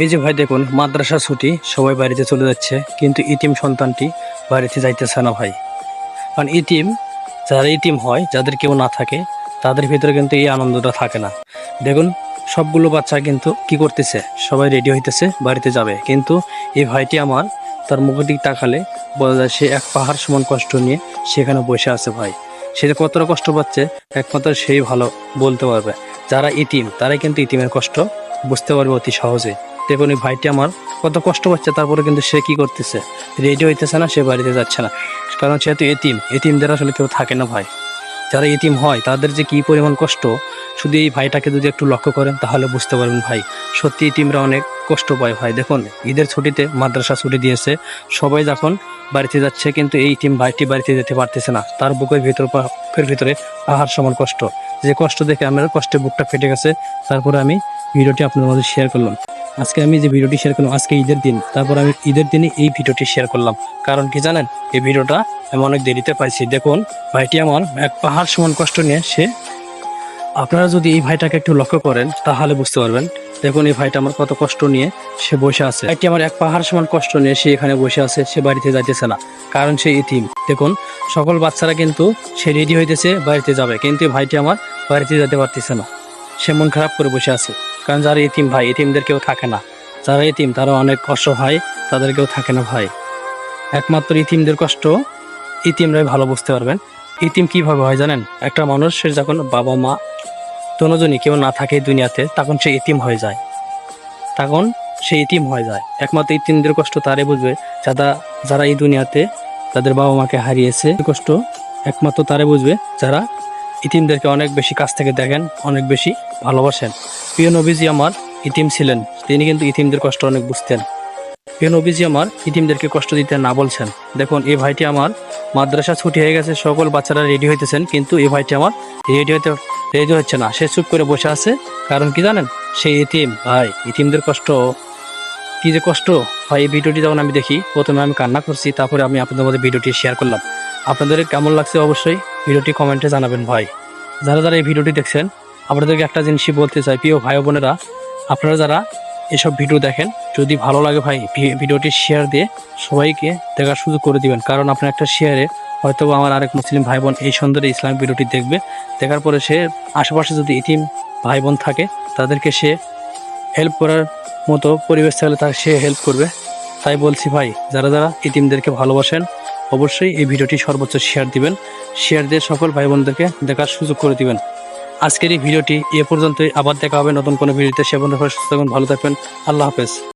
এই যে ভাই দেখুন, মাদ্রাসা ছুটি, সবাই বাড়িতে চলে যাচ্ছে, কিন্তু ইতিম সন্তানটি বাড়িতে যাইতেছে না ভাই। কারণ ইতিম, যারা ইতিম হয়, যাদের কেউ না থাকে, তাদের ভিতরে কিন্তু এই আনন্দটা থাকে না। দেখুন, সবগুলো বাচ্চা কিন্তু কি করতেছে? সবাই রেডি হইতেছে, বাড়িতে যাবে। কিন্তু এই ভাইটি আমার, তার মুখের দিক তাকালে বোঝা যায় সে এক পাহাড় সমান কষ্ট নিয়ে সেখানে বসে আছে ভাই। সে যে কতটা কষ্ট পাচ্ছে, একমাত্র সেই ভালো বলতে পারবে। যারা ইতিম, তারাই কিন্তু ইতিমের কষ্ট বুঝতে পারবে অতি সহজে। দেখুন এই ভাইটি আমার। কত কষ্ট পাচ্ছে তারপরে কিন্তু সে কি করতেছে? রেডি হইতেছে না, সে বাড়িতে যাচ্ছে না। কারণ সে তো এতিম। এতিমদের আসলে কেউ থাকে না ভাই। যারা এতিম হয়, তাদের যে কি পরিমাণ কষ্ট, শুধু এই ভাইটাকে যদি একটু লক্ষ্য করেন, তাহলে বুঝতে পারবেন ভাই, সত্যি ইতিমরা অনেক কষ্ট পায় ভাই। দেখুন, ঈদের ছুটিতে মাদ্রাসা ছুটি দিয়েছে। সবাই যখন বাড়িতে যাচ্ছে, কিন্তু এই টিম ভাইটি বাড়িতে যেতে পারতেছে না। তার বুকের ভিতর বুকের ভিতরে আহার সমান কষ্ট। যে কষ্ট দেখে আমার কষ্টে বুকটা ফেটে গেছে, তারপরে আমি ভিডিওটি আপনাদের মধ্যে শেয়ার করলাম। আজকে আমি যে ভিডিওটি শেয়ার করলাম, আজকে ঈদের দিন, তারপর আমি ঈদের দিনে এই ভিডিওটি শেয়ার করলাম। কারণ কি জানেন, এই ভিডিওটা আমি অনেক দেরিতে পাইছি। দেখুন, ভাইটি আমার এক পাহাড় সমান কষ্ট নিয়ে সে আপনারা যদি এই ভাইটাকে একটু লক্ষ্য করেন, তাহলে বুঝতে পারবেন। দেখুন, এই ভাইটা আমার কত কষ্ট নিয়ে সে বসে আছে। ভাইটি আমার এক পাহাড় সমান কষ্ট নিয়ে সে এখানে বসে আছে, সে বাড়িতে যাইতেছে না, কারণ সে ইতিম দেখুন, সকল বাচ্চারা কিন্তু সে রেডি হইতেছে, বাড়িতে যাবে। কিন্তু ভাইটি আমার বাড়িতে যেতে পারতেছে না। সে মন খারাপ করে বসে আছে। কারণ যারা ইতিম ভাই ইতিমদের কেউ থাকে না। যারা ইতিম তারা অনেক কষ্ট হয়, তাদের কেউ থাকে না ভাই। একমাত্র ইতিমদের কষ্ট ইতিমরাই ভালো বুঝতে পারবেন। ইতিম কীভাবে হয় জানেন? একটা মানুষের যখন বাবা মা দুজনই কেউ না থাকে দুনিয়াতে, তখন সে ইতিম হয়ে যায়। তখন সে ইতিম হয়ে যায়। একমাত্র ইতিমদের কষ্ট তারে বুঝবে। যারা যারা এই দুনিয়াতে তাদের বাবা মাকে হারিয়েছে কষ্ট একমাত্র তারে বুঝবে। যারা ইতিমদেরকে অনেক বেশি কাছ থেকে দেখেন, অনেক বেশি ভালোবাসেন। প্রিয় নবীজি আমার ইতিম ছিলেন। তিনি কিন্তু ইতিমদের কষ্ট অনেক বুঝতেন। প্রিয় নবীজি আমার ইতিমদেরকে কষ্ট দিতে না বলছেন। দেখুন, এই ভাইটি আমার মাদ্রাসা ছুটি হয়ে গেছে, সকল বাচ্চারা রেডি হইতেছেন, কিন্তু এই ভাইটি আমার রেডি হইতে রেডি হচ্ছে না। সে চুপ করে বসে আছে, কারণ কি জানেন? সেই ইতিম। ভাই, ইতিমদের কষ্ট, কি যে কষ্ট। ভাই, এই ভিডিওটি যখন আমি দেখি, প্রথমে আমি কান্না করছি, তারপরে আমি আপনাদের মধ্যে ভিডিওটি শেয়ার করলাম। আপনাদের কেমন লাগছে অবশ্যই ভিডিওটি কমেন্টে জানাবেন ভাই। যারা যারা এই ভিডিওটি দেখছেন আপনাদেরকে একটা জিনিসই বলতে চাই, প্রিয় ভাই বোনেরা, আপনারা যারা এসব ভিডিও দেখেন, যদি ভালো লাগে ভাই ভিডিওটি শেয়ার দিয়ে সবাইকে দেখার সুযোগ করে দিবেন। কারণ আপনার একটা শেয়ারে হয়তো আমার আরেক মুসলিম ভাই বোন এই সুন্দর ইসলামিক ভিডিওটি দেখবে। দেখার পরে সে আশেপাশে যদি ইতিম ভাই বোন থাকে, তাদেরকে সে হেল্প করার মতো পরিবেশ থাকলে তার সে হেল্প করবে। তাই বলছি ভাই, যারা যারা ইতিমদেরকে ভালোবাসেন, অবশ্যই এই ভিডিওটি সর্বোচ্চ শেয়ার দিবেন। শেয়ার দিয়ে সকল ভাই বোনদেরকে দেখার সুযোগ করে দিবেন। আজকের এই ভিডিওটি এ পর্যন্তই। আবার দেখা হবে নতুন কোনো ভিডিওতে। সে সুস্থ থাকুন, ভালো থাকবেন। আল্লাহ হাফেজ।